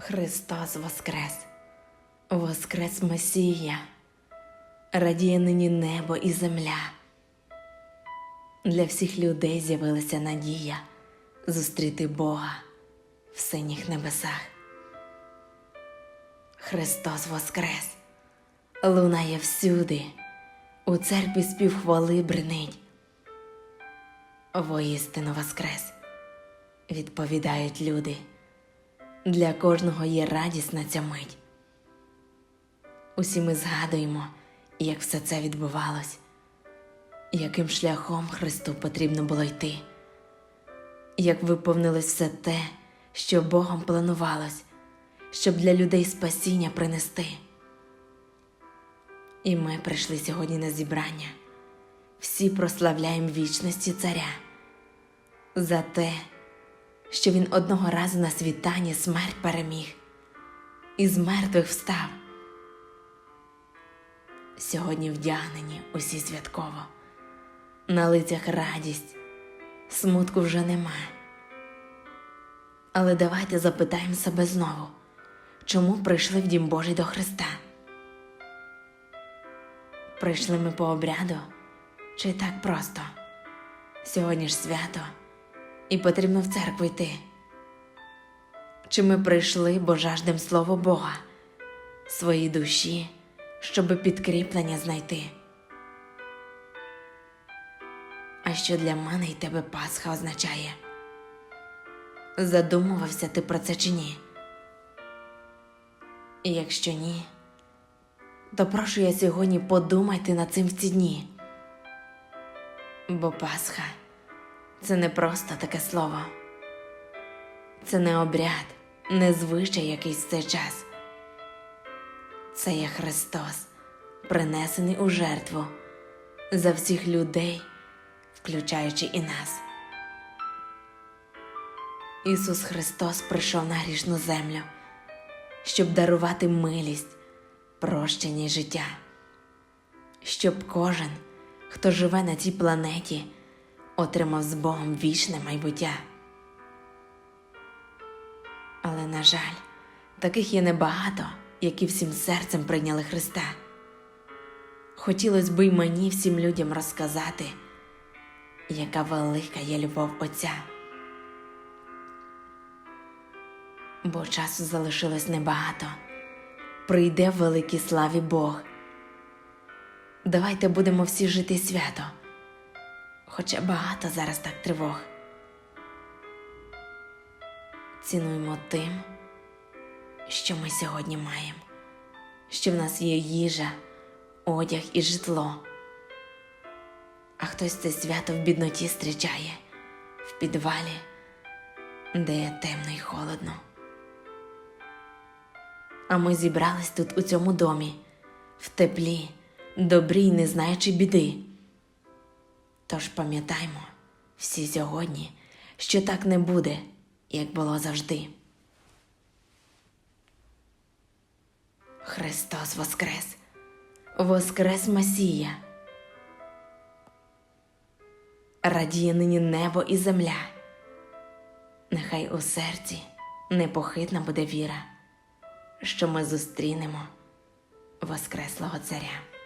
Христос Воскрес, Воскрес Месія, радіє нині небо і земля. Для всіх людей з'явилася надія зустріти Бога в синіх небесах. Христос Воскрес, лунає всюди, у церкві спів хвали бренить. Воістину Воскрес, відповідають люди. Для кожного є радісна ця мить. Усі ми згадуємо, як все це відбувалось, яким шляхом Христу потрібно було йти, як виповнилось все те, що Богом планувалось, щоб для людей спасіння принести. І ми прийшли сьогодні на зібрання. Всі прославляємо вічності царя за те, що він одного разу на світанні смерть переміг і з мертвих встав. Сьогодні вдягнені усі святково, на лицях радість, смутку вже нема. Але давайте запитаємо себе знову, чому прийшли в Дім Божий до Христа? Прийшли ми по обряду, чи так просто? Сьогодні ж свято і потрібно в церкву йти. Чи ми прийшли, бо жаждем Слово Бога, своїй душі, щоби підкріплення знайти? А що для мене і тебе Пасха означає? Задумувався ти про це чи ні? І якщо ні, то прошу я сьогодні подумайте над цим в ці дні. Бо Пасха це не просто таке слово, це не обряд, не звичай якийсь цей час. Це є Христос, принесений у жертву за всіх людей, включаючи і нас. Ісус Христос прийшов на грішну землю, щоб дарувати милість, прощення й життя, щоб кожен, хто живе на цій планеті, отримав з Богом вічне майбуття. Але, на жаль, таких є небагато, які всім серцем прийняли Христа. Хотілося б й мені всім людям розказати, яка велика є любов Отця. Бо часу залишилось небагато. Прийде в великій славі Бог. Давайте будемо всі жити свято, хоча багато зараз так тривог. Цінуємо тим, що ми сьогодні маємо, що в нас є їжа, одяг і житло. А хтось це свято в бідноті зустрічає в підвалі, де є темно й холодно. А ми зібрались тут у цьому домі, в теплі, добрі не знаючи біди. Тож пам'ятаймо всі сьогодні, що так не буде, як було завжди. Христос Воскрес, Воскрес Месія. Радіє нині небо і земля. Нехай у серці непохитна буде віра, що ми зустрінемо Воскреслого Царя.